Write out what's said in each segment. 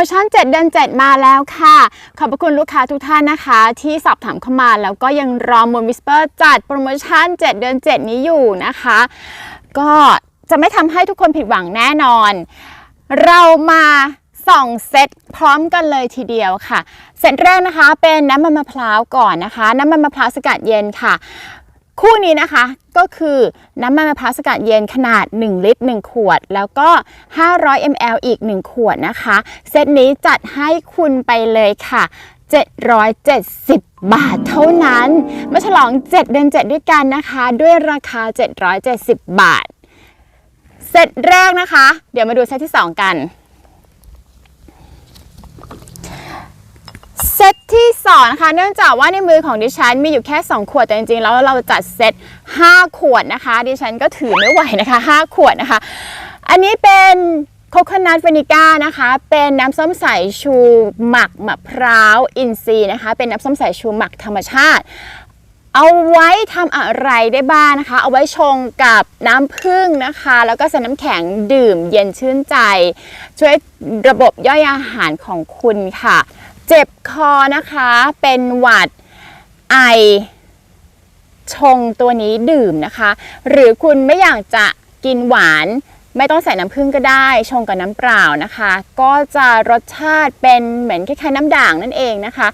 โมชั่น 7 เดือน 7 มาแล้วค่ะ ขอบพระคุณลูกค้าทุกท่านนะคะ ที่สอบถามเข้ามาแล้วก็ยังรอมูลวิสเปอร์จัดโปรโมชั่น 7 เดือน 7 นี้อยู่นะคะ ก็จะไม่ทำให้ทุกคนผิดหวังแน่นอน เรามาส่องเซตพร้อมกันเลยทีเดียวค่ะ เซตแรกนะคะเป็นน้ำมันมะพร้าวก่อนนะคะ น้ำมันมะพร้าวสกัดเย็นค่ะ คู่นี้นะคะก็คือน้ำมันมะพร้าวสกัดเย็นขนาด 1 ลิตร 1 ขวด แล้วก็ 500 ml อีก 1 ขวดนะคะ เซตนี้จัดให้คุณไปเลยค่ะ 770 บาทเท่านั้น มาฉลอง 7 เดือน 7 ด้วยกันนะคะ ด้วยราคา 770 บาท เซตแรกนะคะ เดี๋ยวมาดูเซตที่ 2 กัน เซ ตที่2นะคะเนื่องจากว่าในมือของดิฉันมีอยู่แค่ 2 ขวดแต่จริงๆแล้วเราจัดเซต5 ขวดนะคะ ดิฉันก็ถือไม่ไหวนะคะ 5 ขวดนะคะ อันนี้เป็นโคโคนัทเวนิก้านะคะ เป็นน้ำส้มสายชูหมักมะพร้าวอินทรีย์นะคะ เป็นน้ำส้มสายชูหมักธรรมชาติ เอาไว้ทำอะไรได้บ้างนะคะ เอาไว้ชงกับน้ำผึ้งนะคะ แล้วก็ใส่น้ำแข็งดื่มเย็นชื่นใจ ช่วยระบบย่อยอาหารของคุณค่ะ เจ็บคอนะคะเป็นหวัดไอชงตัวนี้ดื่มนะคะ หรือคุณไม่อยากจะกินหวานไม่ต้องใส่น้ำผึ้งก็ได้ ชงกับน้ำเปล่านะคะ ก็จะรสชาติเป็นเหมือนคล้ายๆน้ำด่างนั่นเองนะคะ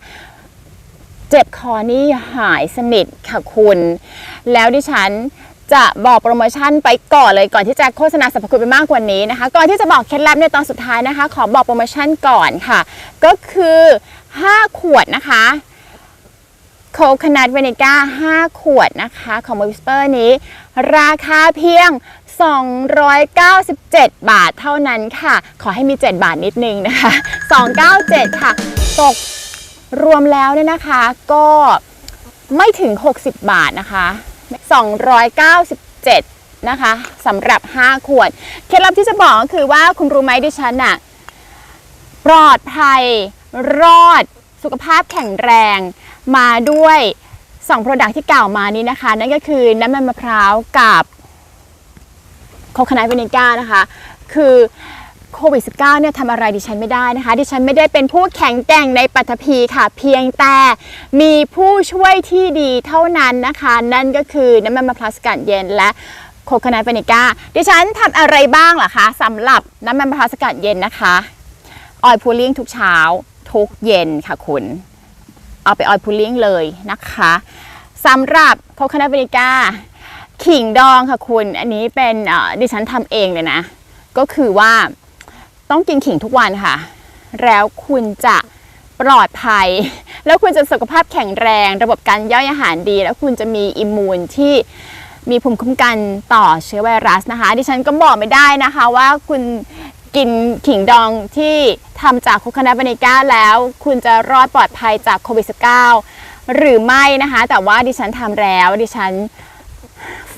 เจ็บคอนี่หายสนิทค่ะคุณ แล้วดิฉัน จะบอกโปรโมชั่นไปก่อนเลยก่อนที่จะโฆษณาสรรพคุณไปมากกว่านี้นะคะ ก่อนที่จะบอกเคล็ดลับในตอนสุดท้ายนะคะ ขอบอกโปรโมชั่นก่อนค่ะ ก็คือ 5 ขวดนะคะโคคนัทเวเนก้า5 ขวดนะคะของ m o วิสเปอร์นี้ ราคาเพียง 297 บาทเท่านั้นค่ะ ขอให้มี 7 บาทนิดนึงนะคะ 297 ค่ะ ตกรวมแล้วเนี่ยนะคะก็ไม่ถึง 60 บาทนะคะ 297 นะคะสำหรับ 5 ขวด เคล็ดลับที่จะบอกก็คือว่าคุณรู้ไหมดิฉันน่ะปลอดภัย รอด สุขภาพแข็งแรง มาด้วย2 Product ที่กล่าวมานี้นะคะ นั่นก็คือน้ำมันมะพร้าวกับโคค o นัทเวนิก้านะคะ คือ โควิด -19 เนี่ยทำอะไรดิฉันไม่ได้นะคะ ดิฉันไม่ได้เป็นผู้แข็งแกร่งในปัตภีค่ะ เพียงแต่มีผู้ช่วยที่ดีเท่านั้นนะคะ นั่นก็คือน้ำมันมะพร้าวสกัดเย็นและโคค o นัทเวนิก้าดิฉันทำอะไรบ้างล่ะคะสำหรับน้ำมันมะพร้าวสกัดเย็นนะคะออยพูลิ่งทุกเช้า ทุกเย็นค่ะคุณ เอาไปออยพูลิ่งเลยนะคะสำหรับโคค o นัทเวนิก้าขิงดองค่ะคุณ อันนี้เป็นดิฉันทำเองเลยนะ ก็คือว่า ต้องกินขิงทุกวันค่ะ แล้วคุณจะปลอดภัย แล้วคุณจะสุขภาพแข็งแรง ระบบการย่อยอาหารดี แล้วคุณจะมีอิมมูนที่มีภูมิคุ้มกันต่อเชื้อไวรัสนะคะ ดิฉันก็บอกไม่ได้นะคะว่าคุณกินขิงดองที่ทำจากโคคานัทเนิก้าแล้ว คุณจะรอดปลอดภัยจากโควิด -19 หรือไม่นะคะ แต่ว่าดิฉันทำแล้วดิฉัน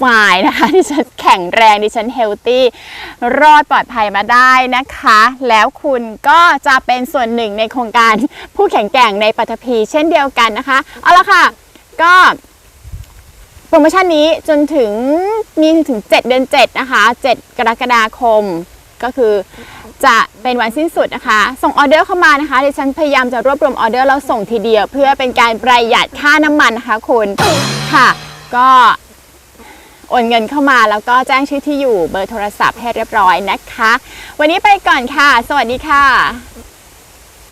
ฝ่ายนะคะดิฉัน ข็งแรงดิฉันเฮลตี้รอดปลอดภัยมาได้นะคะ แล้วคุณก็จะเป็นส่วนหนึ่งในโครงการผู้แข็งแกร่งในปัตภีเช่นเดียวกันนะคะเอาละค่ะ ก็โปรโมชั่นนี้จนถึงมีถึง 7 เดือน 7 นะคะ 7 กรกฎาคมก็คือจะเป็นวันสิ้นสุดนะคะ ส่งออเดอร์เข้ามานะคะดิฉันพยายามจะรวบรวมออเดอร์แล้วส่งทีเดียว เพื่อเป็นการประหยัดค่าน้ำมันนะคะคุณค่ะ ก็ โอนเงินเข้ามาแล้วก็แจ้งชื่อที่อยู่เบอร์โทรศัพท์ให้เรียบร้อยนะคะ วันนี้ไปก่อนค่ะ สวัสดีค่ะ